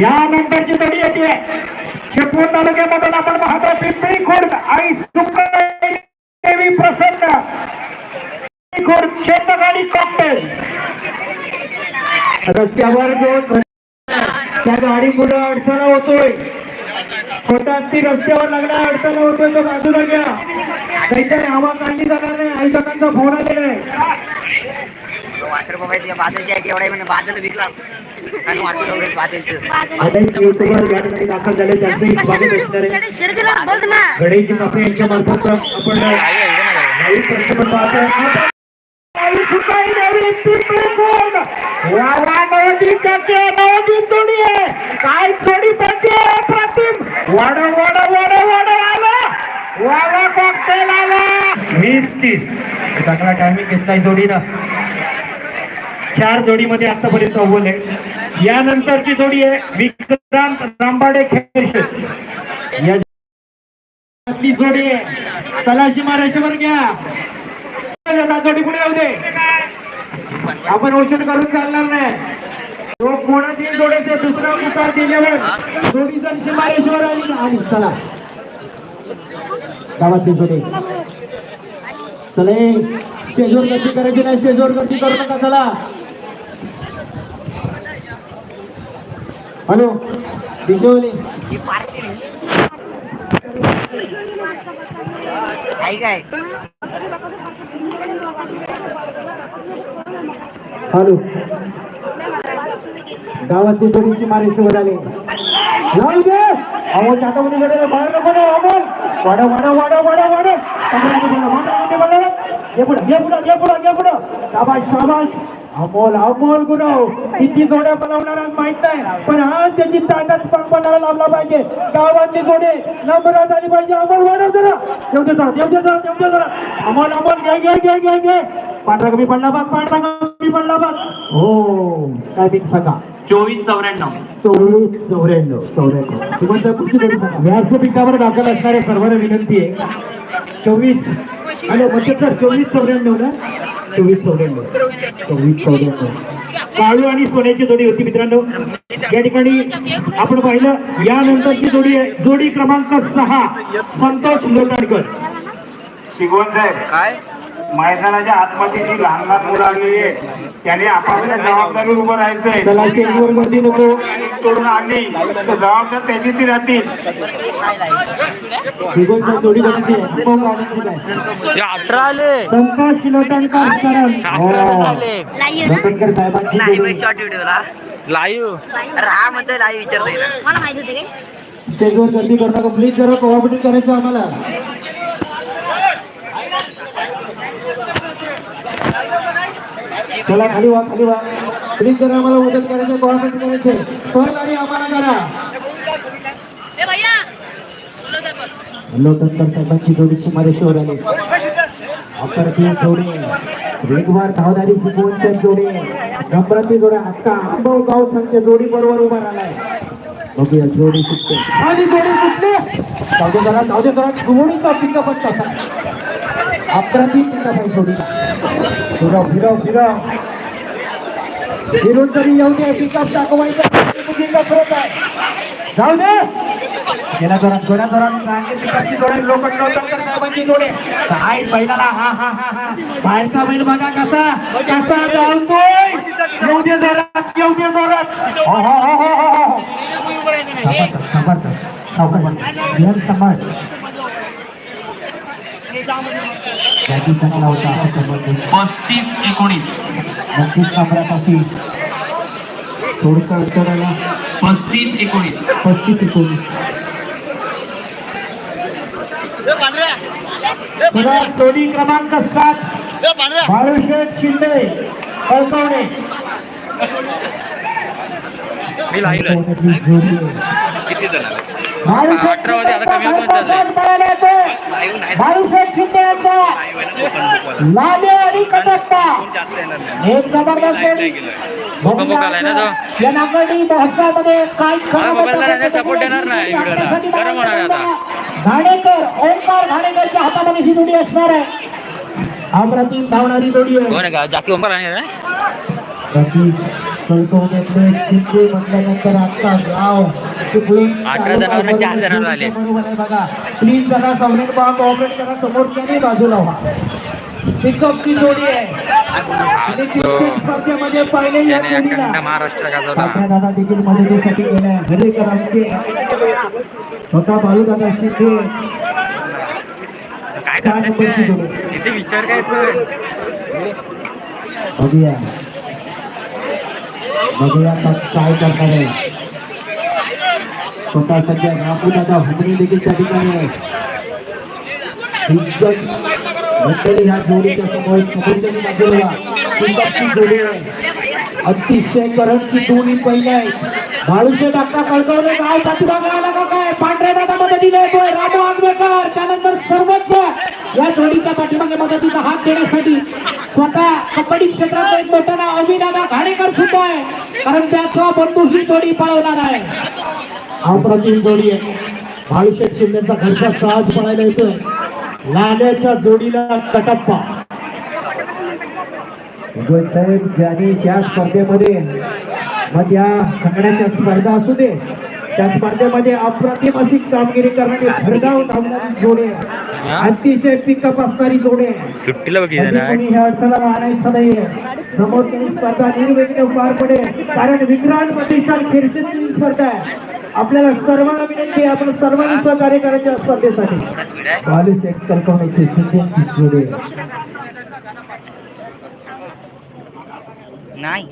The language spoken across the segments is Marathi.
यानंतरची तडी येते. चिपळूण तालुक्यामधून आपण पाहतो पिंपरी खुर्द आणि देवी प्रसन्न. पिंपरी खुर्द शेतगाडी कॉकटेल रस्त्यावर जो त्या गाडी पुढे अडचण होतोय. छोटा ती रस्त्यावर लागला अडचण होतोय तो बाजूला घ्या. काहीतरी आवाज काढली जाणार नाही. आई काकांचा फोन आलेला आहे. वाटर बघायचं बादलची आहे एवढा म्हणजे बादल विकला. आणि वाटर बघायचं बादलचं. अनेक युट्यूबर या ठिकाणी दाखल झाले त्यांचंही स्वागत असणार आहे. बघ ना गणेश कापे यांच्या मार्फत आपण लाईव्ह प्रक्षेपण पाहतोय. आता काही सुकाई देवी पिंपरी कोण? वावा नवदी कचे नवदी जोडी आहे काय जोडी पडते प्रतिम वड वड वड वड आला. वावा कॉकटेल आला वीस तीस चांगला टायमिंग घेतलाय जोडीनं. चार जोडीमध्ये आतापर्यंत अव्वल आहे. यानंतरची जोडी आहे विक्रांत रांबाडे खेळशे या जोडी आहे. तलाशी बरं घ्या. जोडी पुढे येऊ दे. आपण औषध करून चालणार नाही. तो कोणाची जोडायचे दुसरा उतार दिल्यावर जोडी मारायची शिमारेश्वर आली. आणि चला. गावातली जोडी. चले स्टेजवर गर्दी करायची नाही. स्टेजवर गर्दी करू नका. चला. हॅलो बिजोली ही पारची आहे काय हॅलो गावातली जोडीची मारेश्वर आले लावून दे अहो चाटामध्ये गेले बाहेर नको ना अमोल वाडा वाडा वाडा वाडा वाडा ये पुढं ये पुढं ये पुढं ये पुढं शाबाश शाबाश अमोल अमोल गुरव किती जोड्या बनवणार माहीत नाही पण आज त्याची पण बनायला लावला पाहिजे. गावातली जोडे नंबरात आली पाहिजे. अमोल वाढव जरा. येऊ दे जरा येऊ दे जरा अमोल अमोल घे घे घे घे घे. पांढरा कमी पडला बघ पांढरा कमी पडला बघ. हो काय बिग सांगा. चोवीस चौऱ्याण्णव. चोवीस चौऱ्याण्णव चौऱ्याण्णव. तुम्हाला व्यासपीठावर दाखल असणाऱ्या सर्वांना विनंती आहे. चोवीस. हॅलो म्हणजे सर चोवीस चौऱ्याण्णव ना? चोवीस चौऱ्याण्णव चोवीस चौऱ्याण्णव काळू आणि सोन्याची जोडी होती मित्रांनो. या ठिकाणी आपण पाहिलं यानंतरची जोडी आहे. जोडी क्रमांक सहा संतोष लोटाडकर शिगवण साहेब. काय? मैदानाच्या आतमध्ये जी लहान लहान मुलं आलेली आहे त्याने आपापल्या जबाबदारीवर उभं राहायचंय. तोडून आणली. तर जबाबदार त्याची ती राहतील? अठरा आले. संतोष लाईव्ह हा म्हणतोय लाईव्ह विचारतोय ना. मला माहीत होते काय? स्टेजवर गर्दी करू नका प्लीज जरा कोऑपरेट करायचं आम्हाला. चला खाली वा खाली वा प्लीज जरा आम्हाला मदत करायचं कोऑपरेट करायचे सहकार्य आम्हाला करा लोटनकर साहेबांची जोडी सीमारेश्वर आली अप्रतिम जोडी वेगवार धावणारी शिकवणच्या जोडी नम्रती जोडी आता आंबव गाव संख्या जोडी बरोबर उभा राहिलाय बघूया जोडी सुटते आणि जोडी सुटते जाऊ जरा जाऊ दे जरा जोडीचा पिकअप तसा अप्रतिम आहे जोडीचा फिरव फिरव फिरव फिरून तरी येऊ दे पिकअप दाखवायचं करत आहे. जाऊ दे. गेल्या जोरात गोड्या सांगेल पिकअपची जोडे लोक लोटणकर साहेबांची जोडे. काय बैलाला हा हा हा हा. बाहेरचा बैल बघा कसा कसा धावतोय. येऊ दे जोरात येऊ दे जोरात हो हो हो हो हो हो. सावकाश सावकाश ध्यान सांभाळ त्याची चांगला होता असं समजतो पस्तीस एकोणीस. नक्कीच कापरापाशी थोडंसं अंतराला पस्तीस एकोणीस. पस्तीस एकोणीस. जोडी क्रमांक सात. बाळूशेठ शिंदे कळकवणे. किती जण अठरा मध्ये आता कमी होत कटप्पा. जास्त येणार नाही. देणार. गरम होणार आहे आता. घाणेकर ओंकार घाणेकरच्या हातामध्ये ही जोडी असणार आहे. अप्रतिम धावणारी जोडी आहे. कोण आहे का जाकी ओंकार आणि बाकी कळकवण्यातले शिंदे म्हटल्यानंतर आता गाव चिपळूण अठरा जणांना चार जण आले. बरोबर आहे बघा. प्लीज जरा सवलत बा कॉपरेट करा. समोरच्याने बाजूला व्हा. पिकअपची जोडी आहे. पहिले महाराष्ट्र दादा देखील मदतीसाठी स्वतः शिंदे. काय करतात? जोडी. तिथे विचार काय पण बघूया. बघूया काय करणार आहे स्वतः सध्या रामू दादा देखील त्या ठिकाणी आहे मंडळी ह्या जोडीच्या समोर समोरच्यानी बाजूला पिकअपची जोडी आहे. अतिशय करंटची दोन्ही पहिले आहेत बाळूशे डाक्का कळकवले गाव पाठीमागे आला का? काय पांढऱ्या दादा मदतीला येतोय रामू आंबेकर त्यानंतर सर्वच या जोडीच्या पाठीमागे मदतीचा हात देण्यासाठी स्वतः कबड्डी क्षेत्रात एक मोठं नाव अभिदादा घाणेकर सुद्धा आहे. कारण त्याचा बंधू ही जोडी पळवणार आहे. अप्रतिम जोडी आहे. बाळूशेठ शिंदेचा घरचा सहज पळायला येतोय. लाल्याच्या जोडीला कटप्पा. ज्याने त्या स्पर्धेमध्ये मग या खंडाच्या स्पर्धा असू दे त्या स्पर्धेमध्ये अप्रतिम अशी कामगिरी करणारी भरधाव धावणारी जोडे अतिशय पिकअप असणारी जोडे सुट्टीला ह्या अडचणला आणायचं नाहीये समोर त्यांनी स्पर्धा निर्विघ्न पार पडेल. कारण विक्रांत प्रतिष्ठान खिरशीची स्पर्धा आहे. आपल्याला सर्वांना विनंती आहे आपण सर्वांनी सहकार्य करायचे स्पर्धेसाठी. बावीस एक कल्पनेची जोडे नाही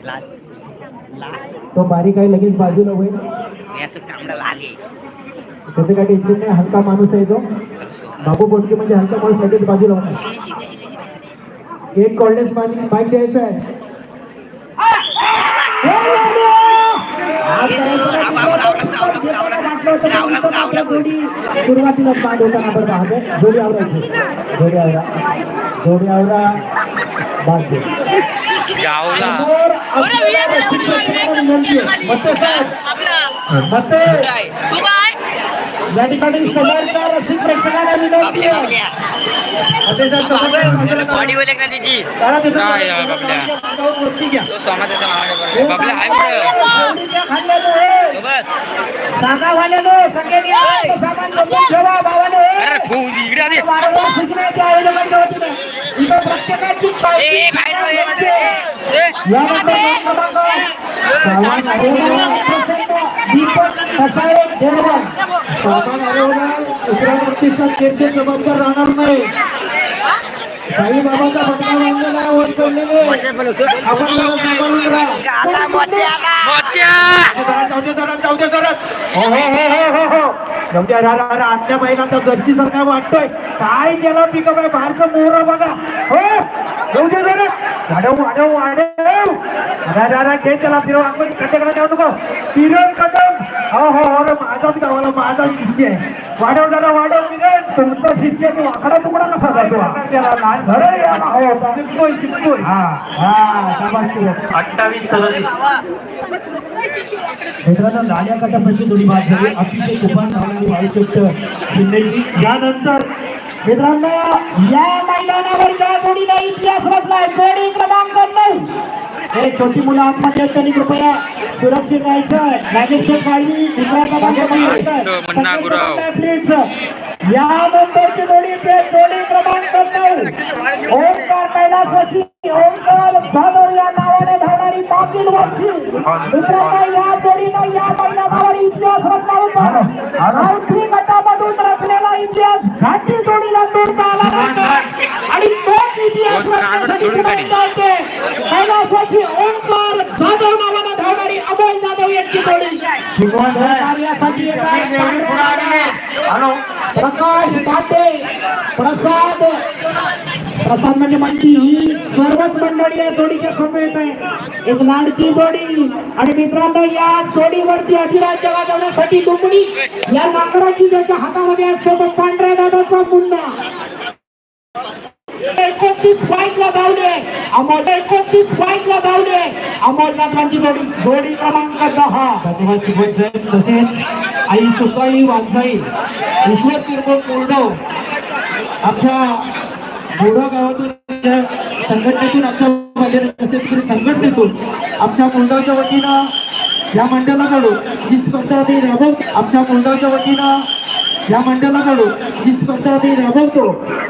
तो बारीक आहे लगेच बाजूला होईल. त्याचं काही टेन्शन नाही हलका माणूस आहे तो. बाबू बोलके म्हणजे हलका माणूस लगेच बाजूला होणार. एक कॉलेज बाईक द्यायचं आहे. सुरुवातीला बाद होताना बरं पाहतो. जोडी आवरायची. जोडी आवरा. जोडी आवरा. गावला. या ठिकाणी समोरच्या रसिक प्रेक्षकांना विनंती इकडे जबाबदार राहणार नाही साईबाबाचा पटका बांधलेला वर सोडलेले आपण आला मोत्या! जाऊ दे जरा, जाऊ दे जरा. हो, हो, हो, म्हणजे हो, अरे, अरे, आजच्या बाईला बैलाचा जर्सी काय वाटतोय. काय केलं पिकअप आहे बाहेरचं मोर बघा. हो जाऊ दे जरा. वाढव वाढव वाढव. अरे अरे घे त्याला फिरव. आपण खड्ड्याकडे जाऊ नको. फिरव कदम. हो हो हो माझाच गावाला माझा शिष्य आहे वाढव जरा वाढव तुमचा शिष्य तो आकडा तुकडा कसा जातो? त्याला लहान अरे या, हो शिकतोय शिकतोय हा हा शाबासकी. अठ्ठावीस सदतीस मित्रांनो लाल्या कटापची थोडी बात झाली. अतिशय तुफान धावणारी वायुशक्त शिंदेची यानंतर मित्रांनो या मैदानावर ज्या जोडीला इतिहास रचलाय. जोडी क्रमांक नऊ हे छोटी मुलं आतमध्ये आहेत त्यांनी कृपया सुरक्षित राहायचं. नागेश्वर काळजी मुन्ना गुराव. या नंतरची जोडी जोडी क्रमांक नऊ ओंकार कैलासवासी ओंकार जाधव या नावाने धावणारी मागील वर्षी मित्रांनो या जोडीला या मैदानावर इतिहास रचला होता. कैलासवासी ओंकार जाधव नावाने धावणारी अमोल जाधव यांची जोडी. कार्यासाठी येत आहे. प्रकाश पाटे प्रसाद. प्रसाद म्हणजे म्हणती ही सर्वच मंडळी या जोडीच्या समवेत आहे. एक लाडकी जोडी. आणि मित्रांनो या जोडीवरती अधिराज्य वाजवण्यासाठी दुमडी या लाकडाची ज्याच्या हातामध्ये आहे सोबत पांढऱ्या दादाचा मुन्ना एकोणतीस ला धावले अमोल एकोणतीस ला धावले अमोल नाथांची जोडी जोडी क्रमांक दहा. प्रतिभा साहेब. तसेच आई सुकाई वाघजाई ईश्वर किरकोळ कोरडव आमच्या बोडा गावातून संघटनेतून आमच्या संघटनेतून आमच्या मुंडाच्या वतीनं या मंडळाकडून जी स्पर्धा ते राबवतो आमच्या मुंडाच्या वतीनं या मंडळाकडून जी स्पर्धा ते राबवतो